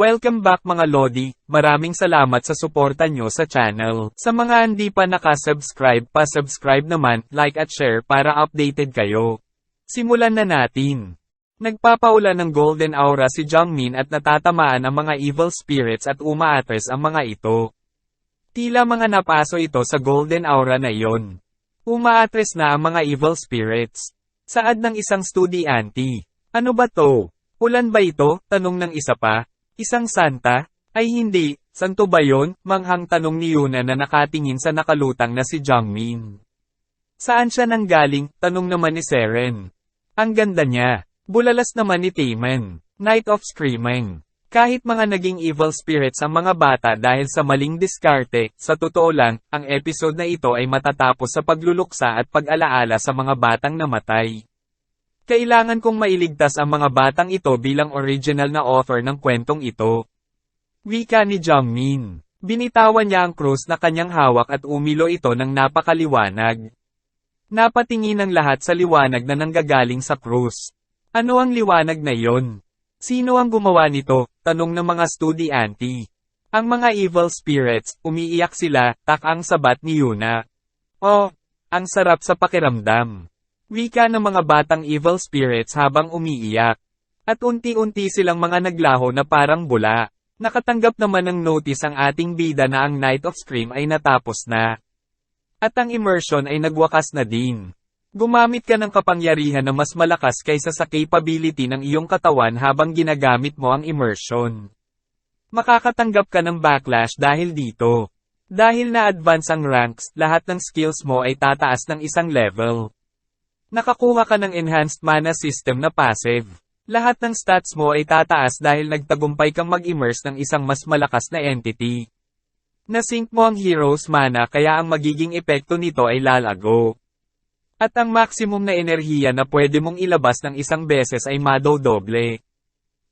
Welcome back mga Lodi, maraming salamat sa suporta nyo sa channel. Sa mga hindi pa nakasubscribe pa subscribe naman, like at share para updated kayo. Simulan na natin. Nagpapaulan ng golden aura si Jungmin at natatamaan ang mga evil spirits at umaatres ang mga ito. Tila mga napaso ito sa golden aura na iyon. Umaatres na ang mga evil spirits. Saad ng isang estudyante. Ano ba to? Ulan ba ito? Tanong ng isa pa. Isang santa? Ay hindi, santo ba yon? Manghang tanong ni Yuna na nakatingin sa nakalutang na si Jungmin. Saan siya nanggaling? Tanong naman ni Seren. Ang ganda niya. Bulalas naman ni Taman. Night of Screaming. Kahit mga naging evil spirits ang mga bata dahil sa maling diskarte, sa totoo lang, ang episode na ito ay matatapos sa pagluluksa at pag-alaala sa mga batang namatay. Kailangan kong mailigtas ang mga batang ito bilang original na author ng kwentong ito. Wika ni Jungmin. Binitawan niya ang krus na kanyang hawak at umilo ito ng napakaliwanag. Napatingin ang lahat sa liwanag na nanggagaling sa krus. Ano ang liwanag na iyon? Sino ang gumawa nito? Tanong ng mga estudyante. Ang mga evil spirits, umiiyak sila, tak ang sabat ni Yuna. Oh, ang sarap sa pakiramdam. Wika ng mga batang evil spirits habang umiiyak. At unti-unti silang mga naglaho na parang bula. Nakatanggap naman ng notice ang ating bida na ang Night of Scream ay natapos na. At ang immersion ay nagwakas na din. Gumamit ka ng kapangyarihan na mas malakas kaysa sa capability ng iyong katawan habang ginagamit mo ang immersion. Makakatanggap ka ng backlash dahil dito. Dahil na-advance ang ranks, lahat ng skills mo ay tataas ng isang level. Nakakuha ka ng enhanced mana system na passive. Lahat ng stats mo ay tataas dahil nagtagumpay kang mag-immerse ng isang mas malakas na entity. Nasync mo ang hero's mana kaya ang magiging epekto nito ay lalago. At ang maximum na enerhiya na pwede mong ilabas ng isang beses ay madodoble.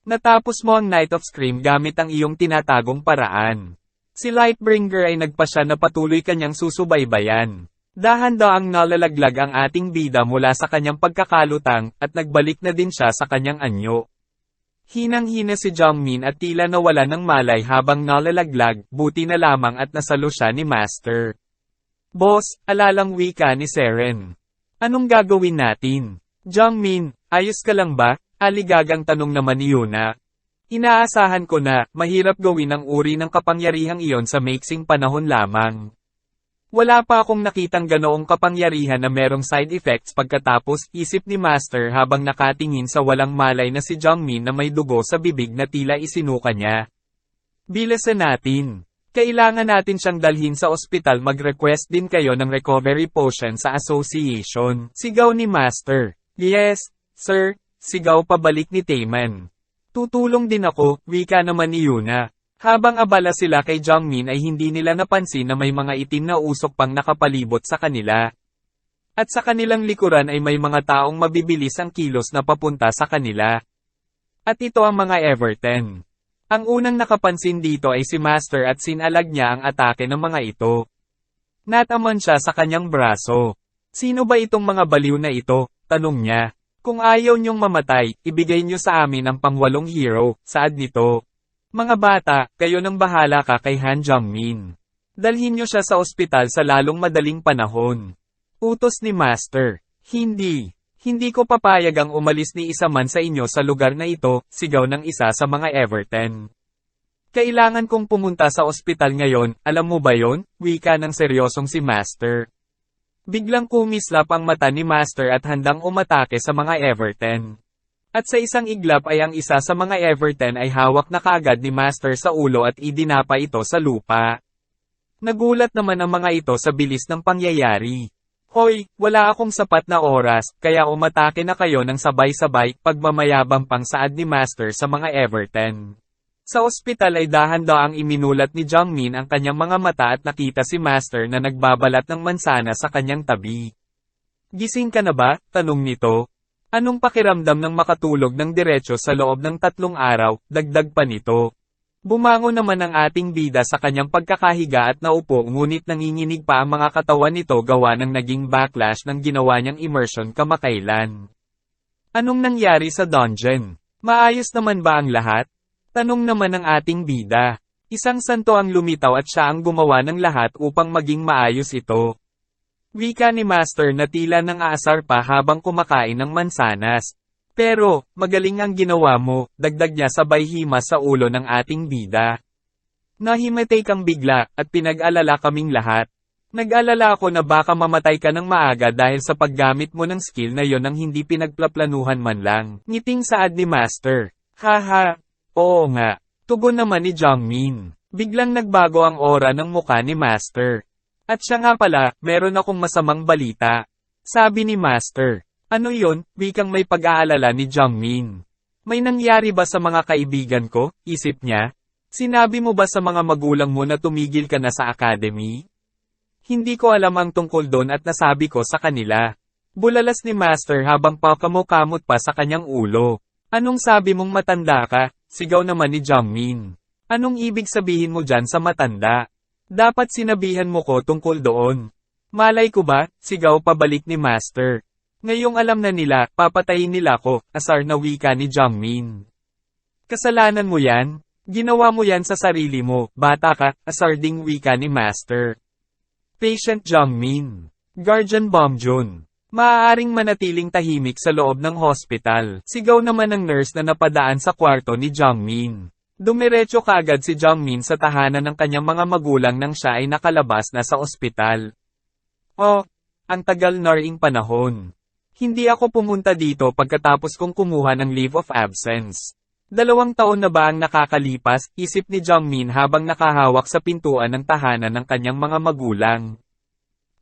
Natapos mo ang Night of Scream gamit ang iyong tinatagong paraan. Si Lightbringer ay nagpasya na patuloy kanyang susubaybayan. Dahan-daang nalalaglag ang ating bida mula sa kanyang pagkakalutang, at nagbalik na din siya sa kanyang anyo. Hinang-hina si Jungmin at tila nawala ng malay habang nalalaglag, buti na lamang at nasalo siya ni Master. Boss, alalang wika ni Seren. Anong gagawin natin? Jungmin, ayos ka lang ba? Aligagang tanong naman ni Yuna. Inaasahan ko na, mahirap gawin ang uri ng kapangyarihang iyon sa maiksing panahon lamang. Wala pa akong nakitang ganoong kapangyarihan na merong side effects pagkatapos isip ni Master habang nakatingin sa walang malay na si Jungmin na may dugo sa bibig na tila isinuka niya. Bilasan natin. Kailangan natin siyang dalhin sa ospital mag-request din kayo ng recovery potion sa association. Sigaw ni Master. Yes, sir, sigaw pabalik ni Taman. Tutulong din ako, wika naman ni Yuna. Habang abala sila kay Jungmin ay hindi nila napansin na may mga itim na usok pang nakapalibot sa kanila. At sa kanilang likuran ay may mga taong mabibilis ang kilos na papunta sa kanila. At ito ang mga Everton. Ang unang nakapansin dito ay si Master at sinalag niya ang atake ng mga ito. Nataman siya sa kanyang braso. Sino ba itong mga baliw na ito? Tanong niya. Kung ayaw niyong mamatay, ibigay niyo sa amin ang pangwalong hero, saad nito. Mga bata, kayo nang bahala ka kay Han Jungmin. Dalhin niyo siya sa ospital sa lalong madaling panahon. Utos ni Master. Hindi. Hindi ko papayag ang umalis ni isa man sa inyo sa lugar na ito, sigaw ng isa sa mga Everton. Kailangan kong pumunta sa ospital ngayon, alam mo ba yon? Wika ng seryosong si Master. Biglang kumislap ang mata ni Master at handang umatake sa mga Everton. At sa isang iglap ay ang isa sa mga Everton ay hawak na kaagad ni Master sa ulo at idinapa ito sa lupa. Nagulat naman ang mga ito sa bilis ng pangyayari. Hoy, wala akong sapat na oras, kaya umatake na kayo ng sabay-sabay, pagmamayabang pang saad ni Master sa mga Everton. Sa ospital ay dahan-daang iminulat ni Jungmin ang kanyang mga mata at nakita si Master na nagbabalat ng mansana sa kanyang tabi. Gising ka na ba? Tanong nito. Anong pakiramdam ng makatulog ng diretso sa loob ng tatlong araw, dagdag pa nito. Bumango naman ang ating bida sa kanyang pagkakahiga at naupo ngunit nanginginig pa ang mga katawan nito gawa ng naging backlash ng ginawa niyang immersion kamakailan. Anong nangyari sa dungeon? Maayos naman ba ang lahat? Tanong naman ng ating bida. Isang santo ang lumitaw at siya ang gumawa ng lahat upang maging maayos ito. Wika ni Master na tila nang aasar pa habang kumakain ng mansanas. Pero, magaling ang ginawa mo, dagdag niya sabay hima sa ulo ng ating bida. Nahimatay kang bigla, at pinag-alala kaming lahat. Nag-alala ako na baka mamatay ka ng maaga dahil sa paggamit mo ng skill na yon ang hindi pinagplaplanuhan man lang. Ngiting saad ni Master. Haha. Oo nga. Tugon naman ni Jongmin. Biglang nagbago ang aura ng muka ni Master. At siya nga pala, meron akong masamang balita. Sabi ni Master. Ano yon? Wikang may pag-aalala ni Jongmin. May nangyari ba sa mga kaibigan ko? Isip niya. Sinabi mo ba sa mga magulang mo na tumigil ka na sa academy? Hindi ko alam ang tungkol doon at nasabi ko sa kanila. Bulalas ni Master habang pakamot pa sa kanyang ulo. Anong sabi mong matanda ka? Sigaw naman ni Jongmin. Anong ibig sabihin mo dyan sa matanda? Dapat sinabihan mo ko tungkol doon. Malay ko ba? Sigaw pabalik ni Master. Ngayong alam na nila, papatayin nila ko, asar na wika ni Jongmin. Kasalanan mo yan? Ginawa mo yan sa sarili mo, bata ka, asar ding wika ni Master. Patient Jongmin. Guardian Bomjun. Maaaring manatiling tahimik sa loob ng hospital. Sigaw naman ng nurse na napadaan sa kwarto ni Jongmin. Dumiretso kaagad si Jongmin sa tahanan ng kanyang mga magulang nang siya ay nakalabas na sa ospital. Oh, ang tagal na ring panahon. Hindi ako pumunta dito pagkatapos kong kumuha ng leave of absence. Dalawang taon na ba ang nakakalipas, isip ni Jongmin habang nakahawak sa pintuan ng tahanan ng kanyang mga magulang.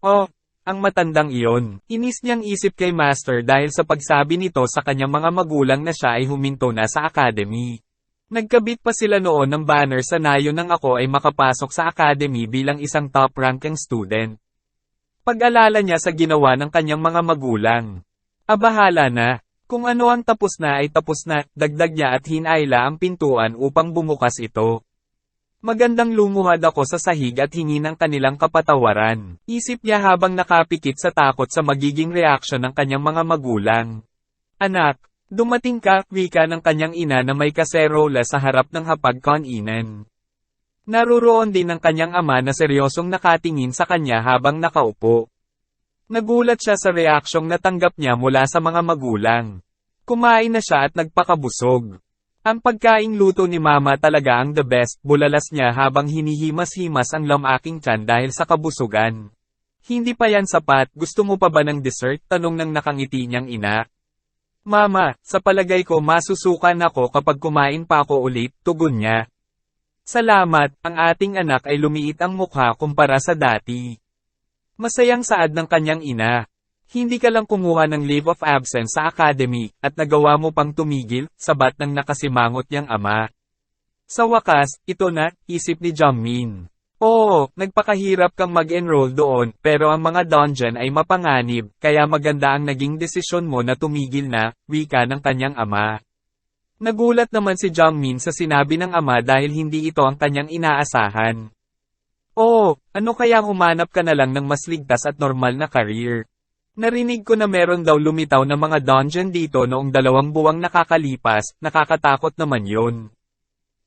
Oh, ang matandang iyon. Inis niyang isip kay Master dahil sa pagsabi nito sa kanyang mga magulang na siya ay huminto na sa academy. Nagkabit pa sila noon ng banner sa nayo nang ako ay makapasok sa academy bilang isang top-ranking student. Pag-alala niya sa ginawa ng kanyang mga magulang. Abahala na. Kung ano ang tapos na ay tapos na, dagdag niya at hinayla ang pintuan upang bumukas ito. Magandang lumuhad ako sa sahig at hingi ng kanilang kapatawaran. Isip niya habang nakapikit sa takot sa magiging reaksyon ng kanyang mga magulang. Anak, dumating ka, wika ng kanyang ina na may kaserola sa harap ng hapag kaninan. Naruroon din ang kanyang ama na seryosong nakatingin sa kanya habang nakaupo. Nagulat siya sa reaksyong natanggap niya mula sa mga magulang. Kumain na siya at nagpakabusog. Ang pagkaing luto ni mama talaga ang the best, bulalas niya habang hinihimas-himas ang lamaking tiyan dahil sa kabusugan. Hindi pa yan sapat, gusto mo pa ba ng dessert? Tanong ng nakangiti niyang ina. Mama, sa palagay ko masusukan ako kapag kumain pa ako ulit, tugon niya. Salamat, ang ating anak ay lumiit ang mukha kumpara sa dati. Masayang saad ng kanyang ina. Hindi ka lang kumuha ng leave of absence sa academy, at nagawa mo pang tumigil, sabat ng nakasimangot niyang ama. Sa wakas, ito na, isip ni Jongmin. Oo, nagpakahirap kang mag-enroll doon, pero ang mga dungeon ay mapanganib, kaya maganda ang naging desisyon mo na tumigil na, wika ng kanyang ama. Nagulat naman si Jongmin sa sinabi ng ama dahil hindi ito ang kanyang inaasahan. Oo, ano kaya humanap ka na lang ng mas ligtas at normal na career? Narinig ko na meron daw lumitaw na mga dungeon dito noong dalawang buwang nakakalipas, nakakatakot naman yon.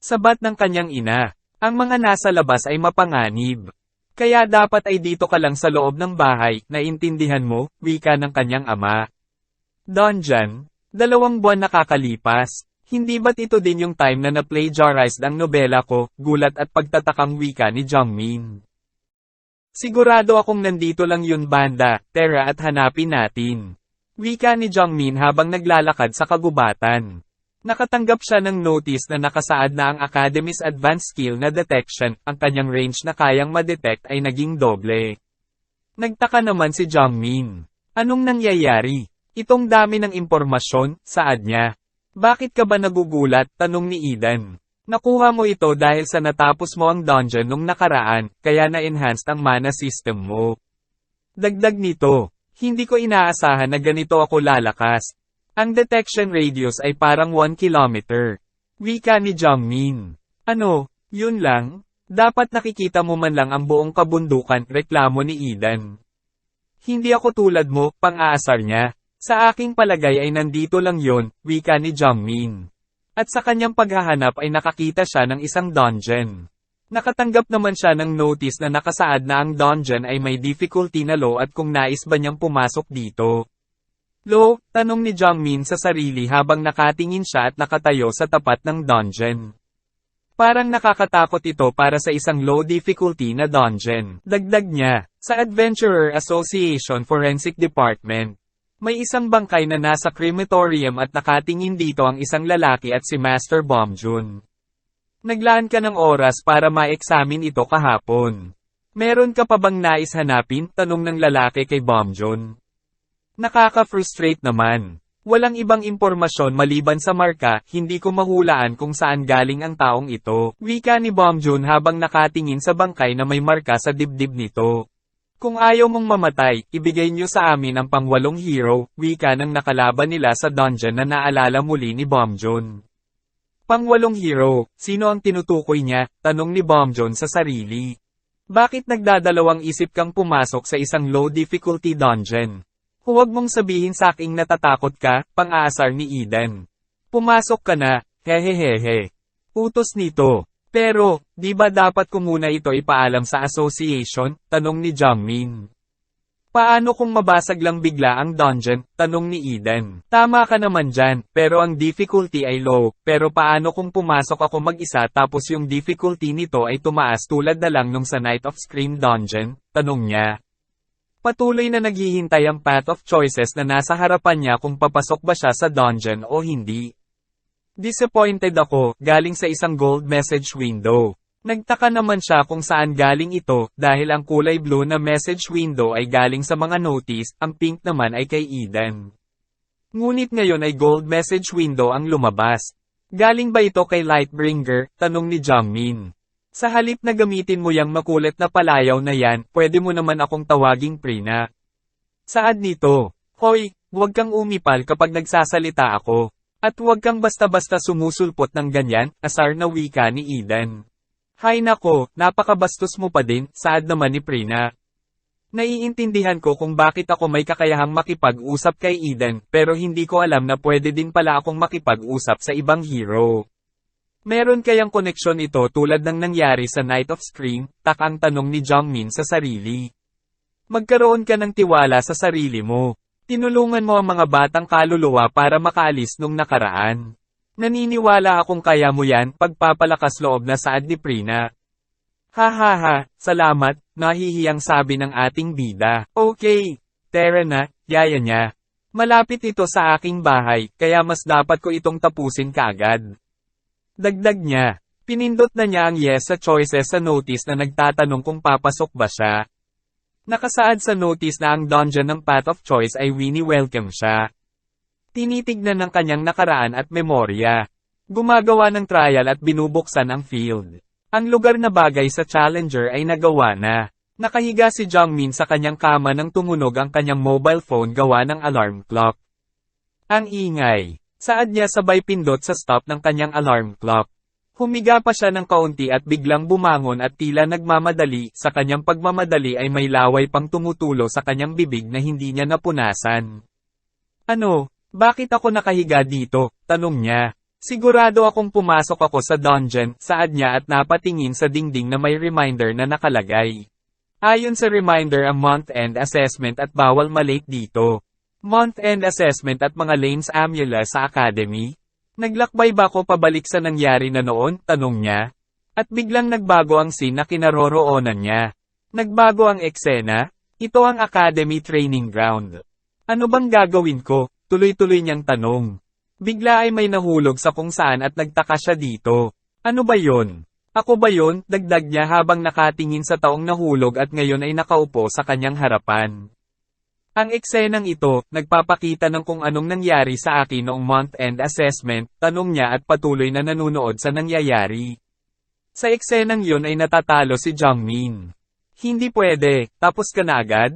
Sabat ng kanyang ina, ang mga nasa labas ay mapanganib. Kaya dapat ay dito ka lang sa loob ng bahay, naintindihan mo, wika ng kanyang ama. Dungeon, dalawang buwan nakakalipas, hindi ba't ito din yung time na na-plagiarized ang nobela ko, gulat at pagtatakang wika ni Jongmin. Sigurado akong nandito lang yun banda, tera at hanapin natin. Wika ni Jongmin habang naglalakad sa kagubatan. Nakatanggap siya ng notice na nakasaad na ang Academy's Advanced Skill na Detection, ang kanyang range na kayang madetect ay naging doble. Nagtaka naman si Jongmin. Anong nangyayari? Itong dami ng impormasyon, saad niya. Bakit ka ba nagugulat? Tanong ni Eden. Nakuha mo ito dahil sa natapos mo ang dungeon nung nakaraan, kaya na-enhanced ang mana system mo. Dagdag nito, hindi ko inaasahan na ganito ako lalakas. Ang detection radius ay parang 1 kilometer. Wika ni Jongmin. Ano, yun lang? Dapat nakikita mo man lang ang buong kabundukan, reklamo ni Eden. Hindi ako tulad mo, pang-aasar niya. Sa aking palagay ay nandito lang yon, wika ni Jongmin. At sa kanyang paghahanap ay nakakita siya ng isang dungeon. Nakatanggap naman siya ng notice na nakasaad na ang dungeon ay may difficulty na low at kung nais ba niyang pumasok dito. Lo, tanong ni Jongmin sa sarili habang nakatingin siya at nakatayo sa tapat ng dungeon. Parang nakakatakot ito para sa isang low difficulty na dungeon. Dagdag niya, sa Adventurer Association Forensic Department. May isang bangkay na nasa crematorium at nakatingin dito ang isang lalaki at si Master Bomjun. Naglaan ka ng oras para ma-examine ito kahapon. Meron ka pa bang nais hanapin? Tanong ng lalaki kay Bomjun. Nakaka-frustrate naman. Walang ibang impormasyon maliban sa marka, hindi ko mahulaan kung saan galing ang taong ito. Wika ni Bomjun habang nakatingin sa bangkay na may marka sa dibdib nito. Kung ayaw mong mamatay, ibigay niyo sa amin ang pangwalong hero, wika ng nakalaban nila sa dungeon na naalala muli ni Bomjun. Pangwalong hero, sino ang tinutukoy niya? Tanong ni Bomjun sa sarili. Bakit nagdadalawang isip kang pumasok sa isang low difficulty dungeon? Huwag mong sabihin sa aking natatakot ka, pang-aasar ni Eden. Pumasok ka na, hehehehe. Utos nito. Pero, di ba dapat ko muna ito ipaalam sa association? Tanong ni Jongmin. Paano kung mabasag lang bigla ang dungeon? Tanong ni Eden. Tama ka naman dyan, pero ang difficulty ay low, pero paano kung pumasok ako mag-isa tapos yung difficulty nito ay tumaas tulad na lang nung sa Night of Scream dungeon? Tanong niya. Patuloy na naghihintay ang path of choices na nasa harapan niya kung papasok ba siya sa dungeon o hindi. Disappointed ako, galing sa isang gold message window. Nagtaka naman siya kung saan galing ito, dahil ang kulay blue na message window ay galing sa mga notice, ang pink naman ay kay Eden. Ngunit ngayon ay gold message window ang lumabas. Galing ba ito kay Lightbringer? Tanong ni Jongmin. Sa halip na gamitin mo yung makulit na palayaw na yan, pwede mo naman akong tawaging Prina. Saad nito? Hoy, huwag kang umipal kapag nagsasalita ako. At huwag kang basta-basta sumusulpot ng ganyan, asar na wika ni Eden. Hay nako, napakabastos mo pa din, saad naman ni Prina. Naiintindihan ko kung bakit ako may kakayahang makipag-usap kay Eden, pero hindi ko alam na pwede din pala akong makipag-usap sa ibang hero. Meron kayang koneksyon ito tulad ng nangyari sa Night of Scream, tak ang tanong ni Jongmin sa sarili. Magkaroon ka ng tiwala sa sarili mo. Tinulungan mo ang mga batang kaluluwa para makaalis nung nakaraan. Naniniwala akong kaya mo yan, pagpapalakas loob na saad ni Prina. Ha ha ha, salamat, nahihiyang sabi ng ating bida. Okay, tera na, yaya niya. Malapit ito sa aking bahay, kaya mas dapat ko itong tapusin kaagad. Dagdag niya, pinindot na niya ang yes sa choices sa notice na nagtatanong kung papasok ba siya. Nakasaad sa notice na ang dungeon ng Path of Choice ay Winnie welcome siya. Tinitignan ng kanyang nakaraan at memorya. Gumagawa ng trial at binubuksan ang field. Ang lugar na bagay sa Challenger ay nagawa na. Nakahiga si Jongmin sa kanyang kama nang tumunog ang kanyang mobile phone gawa ng alarm clock. Ang ingay. Saad niya sabay pindot sa stop ng kanyang alarm clock. Humiga pa siya ng kaunti at biglang bumangon at tila nagmamadali, sa kanyang pagmamadali ay may laway pang tumutulo sa kanyang bibig na hindi niya napunasan. Ano, bakit ako nakahiga dito? Tanong niya. Sigurado akong pumasok ako sa dungeon, saad niya at napatingin sa dingding na may reminder na nakalagay. Ayon sa reminder ang month-end assessment at bawal malate dito. Month-end assessment at mga lanes amula sa academy. Naglakbay ba ako pabalik sa nangyari na noon? Tanong niya. At biglang nagbago ang scene na kinaroroonan niya. Nagbago ang eksena? Ito ang academy training ground. Ano bang gagawin ko? Tuloy-tuloy niyang tanong. Bigla ay may nahulog sa kung saan at nagtaka siya dito. Ano ba yon? Ako ba yon? Dagdag niya habang nakatingin sa taong nahulog at ngayon ay nakaupo sa kanyang harapan. Ang eksenang ito, nagpapakita ng kung anong nangyari sa akin noong month-end assessment, tanong niya at patuloy na nanunood sa nangyayari. Sa eksenang yun ay natatalo si Jongmin. Hindi pwede, tapos ka na agad?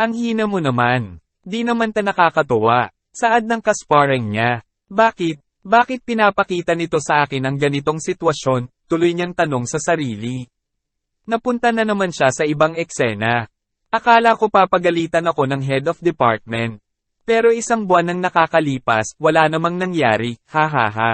Ang hina mo naman. Di naman ta nakakatuwa. Saad ng kaspareng niya. Bakit? Bakit pinapakita nito sa akin ang ganitong sitwasyon? Tuloy niyang tanong sa sarili. Napunta na naman siya sa ibang eksena. Akala ko papagalitan ako ng head of department. Pero isang buwan nang nakakalipas, wala namang nangyari, ha ha ha.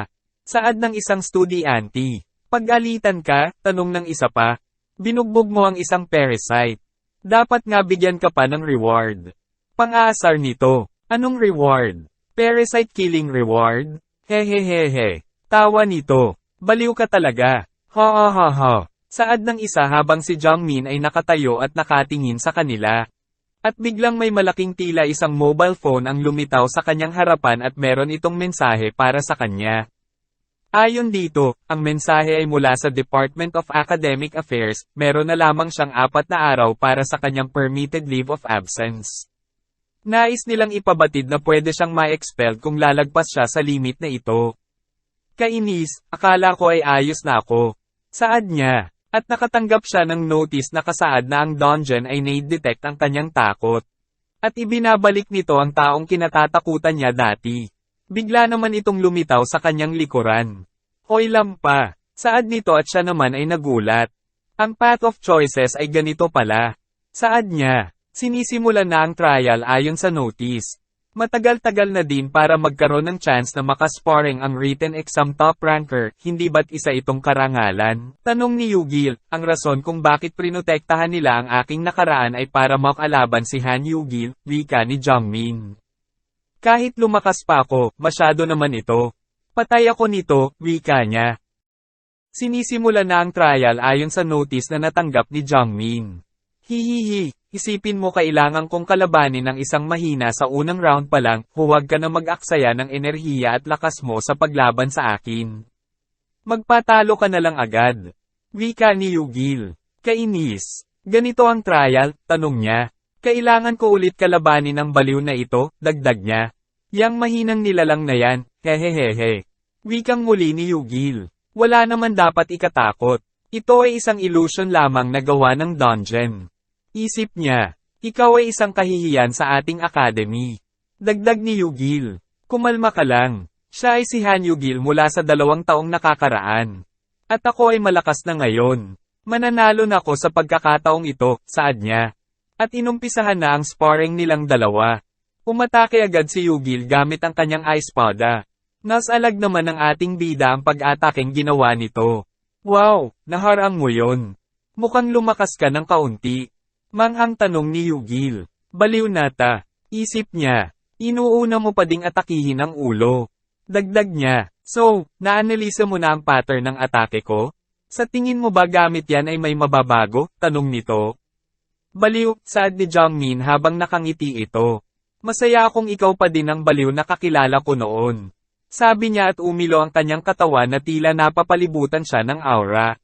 Saad ng isang estudyante. Pag-alitan ka, tanong ng isa pa. Binugbog mo ang isang parasite. Dapat nga bigyan ka pa ng reward. Pang-aasar nito. Anong reward? Parasite killing reward? Hehehehe. Tawa nito. Baliw ka talaga. Ha ha ha ha. Saad ng isa habang si Jongmin ay nakatayo at nakatingin sa kanila. At biglang may malaking tila isang mobile phone ang lumitaw sa kanyang harapan at meron itong mensahe para sa kanya. Ayon dito, ang mensahe ay mula sa Department of Academic Affairs, meron na lamang siyang apat na araw para sa kanyang permitted leave of absence. Nais nilang ipabatid na pwede siyang ma-expel kung lalagpas siya sa limit na ito. Kainis, akala ko ay ayos na ako. Saad niya. At nakatanggap siya ng notice na kasaad na ang dungeon ay nade-detect ang kanyang takot. At ibinabalik nito ang taong kinatatakutan niya dati. Bigla naman itong lumitaw sa kanyang likuran. Hoy lampa, saad nito at siya naman ay nagulat. Ang path of choices ay ganito pala. Saad niya, sinisimulan na ang trial ayon sa notice. Matagal-tagal na din para magkaroon ng chance na makasparring ang written exam top ranker, hindi ba't isa itong karangalan? Tanong ni Yugil, ang rason kung bakit prinotektahan nila ang aking nakaraan ay para makalaban si Han Yugil, wika ni Jongmin. Kahit lumakas pa ako, masyado naman ito. Patay ako nito, wika niya. Sinisimula na ang trial ayon sa notice na natanggap ni Jongmin. Hihihi, isipin mo kailangan kong kalabanin ng isang mahina sa unang round pa lang, huwag ka na mag-aksaya ng enerhiya at lakas mo sa paglaban sa akin. Magpatalo ka na lang agad. Wika ni Yugil. Kainis. Ganito ang trial, tanong niya. Kailangan ko ulit kalabanin ang baliw na ito, dagdag niya. Yang mahinang nilalang na yan, hehehehe. Wikang muli ni Yugil. Wala naman dapat ikatakot. Ito ay isang illusion lamang na gawa ng dungeon. Isip niya, ikaw ay isang kahihiyan sa ating academy. Dagdag ni Yugil. Kumalma ka lang. Siya ay si Han Yugil mula sa dalawang taong nakakaraan. At ako ay malakas na ngayon. Mananalo na ako sa pagkakataong ito, saad niya. At inumpisahan na ang sparring nilang dalawa. Umatake agad si Yugil gamit ang kanyang ice pada. Nasalag naman ng ating bida ang pag-ataking ginawa nito. Wow, naharang mo yon. Mukhang lumakas ka ng kaunti. Manghang tanong ni Yugil. Baliw nata. Isip niya. Inuuna mo pa ding atakihin ang ulo. Dagdag niya. So, naanalisa mo na ang pattern ng atake ko? Sa tingin mo ba gamit yan ay may mababago? Tanong nito. Baliw, saad ni Jongmin habang nakangiti ito. Masaya akong ikaw pa din ang baliw na kakilala ko noon. Sabi niya at umilo ang kanyang katawan na tila napapalibutan siya ng aura.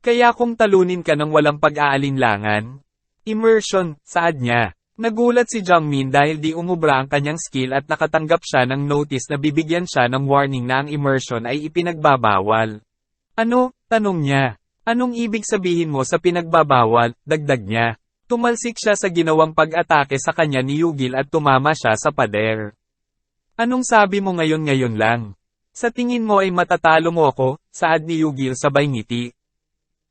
Kaya kung talunin ka ng walang pag-aalinlangan, Immersion, saad niya. Nagulat si Jongmin dahil di umubra ang kanyang skill at nakatanggap siya ng notice na bibigyan siya ng warning na ang immersion ay ipinagbabawal. Ano? Tanong niya. Anong ibig sabihin mo sa pinagbabawal? Dagdag niya. Tumalsik siya sa ginawang pag-atake sa kanya ni Yugil at tumama siya sa pader. Anong sabi mo ngayon-ngayon lang? Sa tingin mo ay matatalo mo ako, saad ni Yugil sabay ngiti.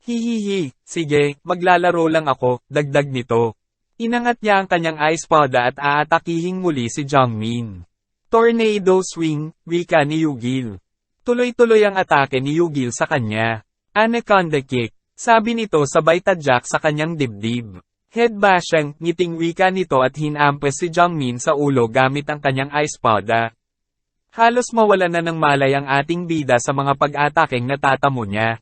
Hihihi, sige, maglalaro lang ako, dagdag nito. Inangat niya ang kanyang ice pada at aatakihing muli si Jongmin. Tornado swing, wika ni Yugil. Tuloy-tuloy ang atake ni Yugil sa kanya. Anaconda kick, sabi nito sabay tadyak sa kanyang dibdib. Headbashing, ngiting wika nito at hinampes si Jongmin sa ulo gamit ang kanyang ice pada. Halos mawala na ng malay ang ating bida sa mga pag-ataking natatamo niya.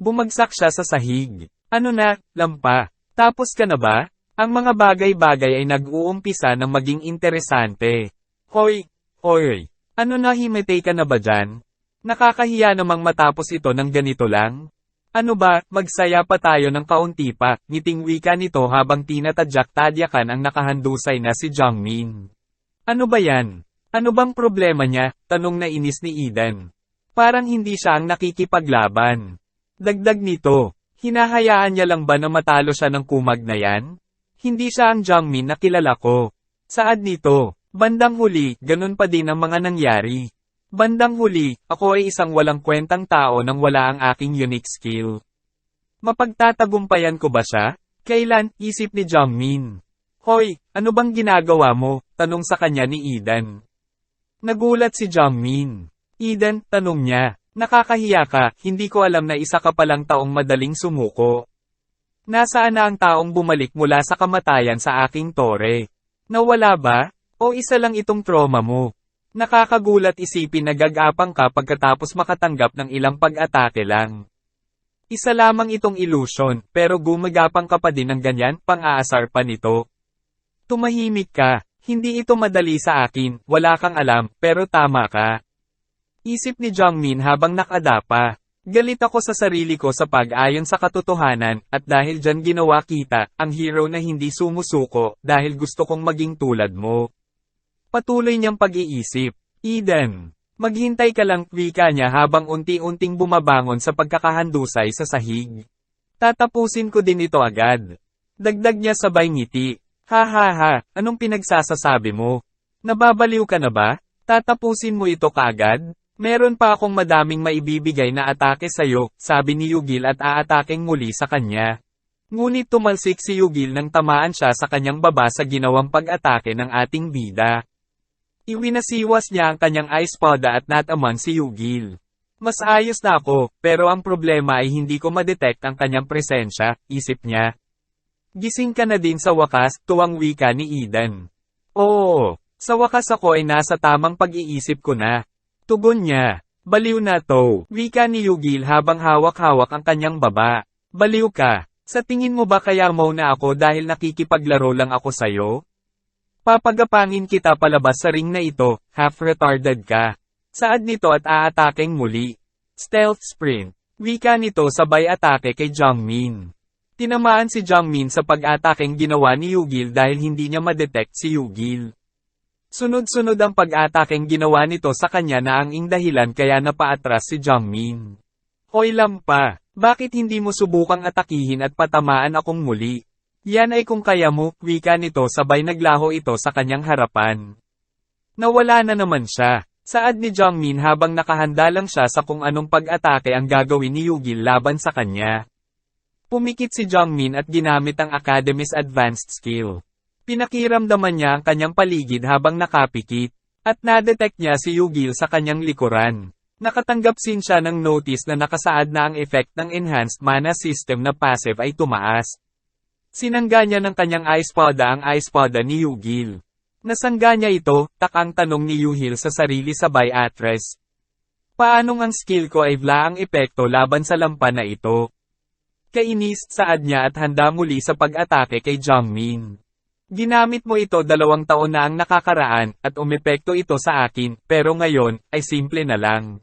Bumagsak siya sa sahig. Ano na, lampa? Tapos ka na ba? Ang mga bagay-bagay ay nag-uumpisa ng maging interesante. Hoy, hoy, ano na himitay ka na ba dyan? Nakakahiya namang matapos ito ng ganito lang? Ano ba, magsaya pa tayo ng kaunti pa, ngiting wika nito habang tinatadyak-tadyakan ang nakahandusay na si Jongmin. Ano ba yan? Ano bang problema niya? Tanong na inis ni Eden. Parang hindi siya ang nakikipaglaban. Dagdag nito, hinahayaan niya lang ba na matalo siya ng kumag na yan? Hindi siya ang Jongmin na kilala ko. Saad nito, bandang huli, ganun pa din ang mga nangyari. Bandang huli, ako ay isang walang kwentang tao nang wala ang aking unique skill. Mapagtatagumpayan ko ba siya? Kailan, isip ni Jongmin. Hoy, ano bang ginagawa mo? Tanong sa kanya ni Eden. Nagulat si Jongmin. Eden, tanong niya, Nakakahiya ka, hindi ko alam na isa ka palang taong madaling sumuko. Nasaan na ang taong bumalik mula sa kamatayan sa aking tore? Nawala ba? O isa lang itong trauma mo? Nakakagulat isipin na gagapang ka pagkatapos makatanggap ng ilang pag-atake lang. Isa lamang itong illusion, pero gumagapang ka pa din ng ganyan, pang-aasar pa nito. Tumahimik ka, hindi ito madali sa akin, wala kang alam, pero tama ka. Isip ni Jongmin habang nakadapa. Galit ako sa sarili ko sa pag-ayon sa katotohanan, at dahil dyan ginawa kita, ang hero na hindi sumusuko, dahil gusto kong maging tulad mo. Patuloy niyang pag-iisip. Eden. Maghintay ka lang, wika niya habang unti-unting bumabangon sa pagkakahandusay sa sahig. Tatapusin ko din ito agad. Dagdag niya sabay ngiti. Ha ha ha, anong pinagsasasabi mo? Nababaliw ka na ba? Tatapusin mo ito kaagad? Meron pa akong madaming maibibigay na atake sa'yo, sabi ni Yugil at aataking muli sa kanya. Ngunit tumalsik si Yugil nang tamaan siya sa kanyang baba sa ginawang pag-atake ng ating bida. Iwinasiwas niya ang kanyang ice pada at nataman si Yugil. Mas ayos na ako, pero ang problema ay hindi ko madetect ang kanyang presensya, isip niya. Gising ka na din sa wakas, tuwang wika ni Eden. Oo, sa wakas ako ay nasa tamang pag-iisip ko na. Tugon niya. Baliw na to, wika ni Yugil habang hawak-hawak ang kanyang baba. Baliw ka. Sa tingin mo ba kaya mo na ako dahil nakikipaglaro lang ako sa'yo? Papagapangin kita palabas sa ring na ito, half-retarded ka. Saad nito at aataking muli. Stealth sprint. Wika nito sabay atake kay Jongmin. Tinamaan si Jongmin sa pag-ataking ginawa ni Yugil dahil hindi niya madetect si Yugil. Sunod-sunod ang pag-ataking ginawa nito sa kanya na ang ing dahilan kaya napaatras si Jongmin. Hoy lampa, bakit hindi mo subukang atakihin at patamaan akong muli? Yan ay kung kaya mo, wika nito sabay naglaho ito sa kanyang harapan. Nawala na naman siya. Saad ni Jongmin habang nakahanda lang siya sa kung anong pag-atake ang gagawin ni Yugil laban sa kanya. Pumikit si Jongmin at ginamit ang Academy's Advanced Skill. Pinakiramdaman niya ang kanyang paligid habang nakapikit, at nadetect niya si Yugil sa kanyang likuran. Nakatanggap sin siya ng notice na nakasaad na ang effect ng Enhanced Mana System na passive ay tumaas. Sinangga niya ng kanyang ice poda ang ice poda ni Yugil. Nasangga niya ito, takang tanong ni Yuhil sa sarili sabay atres. Paanong ang skill ko ay vla ang epekto laban sa lampa na ito? Kainis saad niya at handa muli sa pag-atake kay Jongmin. Ginamit mo ito dalawang taon na ang nakakaraan, at umepekto ito sa akin, pero ngayon, ay simple na lang.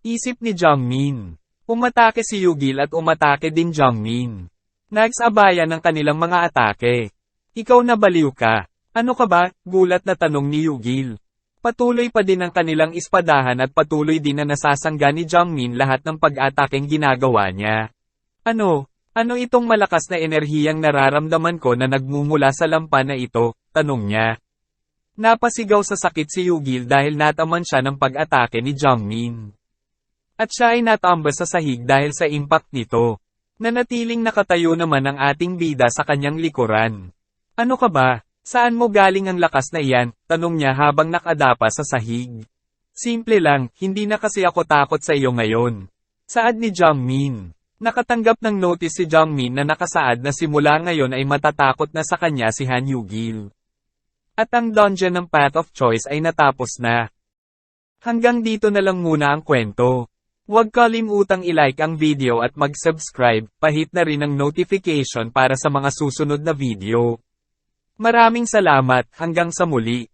Isip ni Jongmin. Umatake si Yugil at umatake din Jongmin. Nagsabayan ng kanilang mga atake. Ikaw na baliw ka. Ano ka ba? Gulat na tanong ni Yugil. Patuloy pa din ang kanilang ispadahan at patuloy din na nasasangga ni Jongmin lahat ng pag-ataking ginagawa niya. Ano, ano itong malakas na enerhiyang nararamdaman ko na nagmumula sa lampa na ito? Tanong niya. Napasigaw sa sakit si Yugil dahil nataman siya ng pag-atake ni Jongmin. At siya ay natamba sa sahig dahil sa impact nito. Nanatiling nakatayo naman ang ating bida sa kanyang likuran. Ano ka ba? Saan mo galing ang lakas na iyan? Tanong niya habang nakadapa sa sahig. Simple lang, hindi na kasi ako takot sa iyo ngayon. Saad ni Jongmin. Nakatanggap ng notice si Jongmin na nakasaad na simula ngayon ay matatakot na sa kanya si Han Yugil. At ang dungeon ng Path of Choice ay natapos na. Hanggang dito na lang muna ang kwento. Huwag kalimutang i-like ang video at mag-subscribe, pahit na rin ang notification para sa mga susunod na video. Maraming salamat, hanggang sa muli.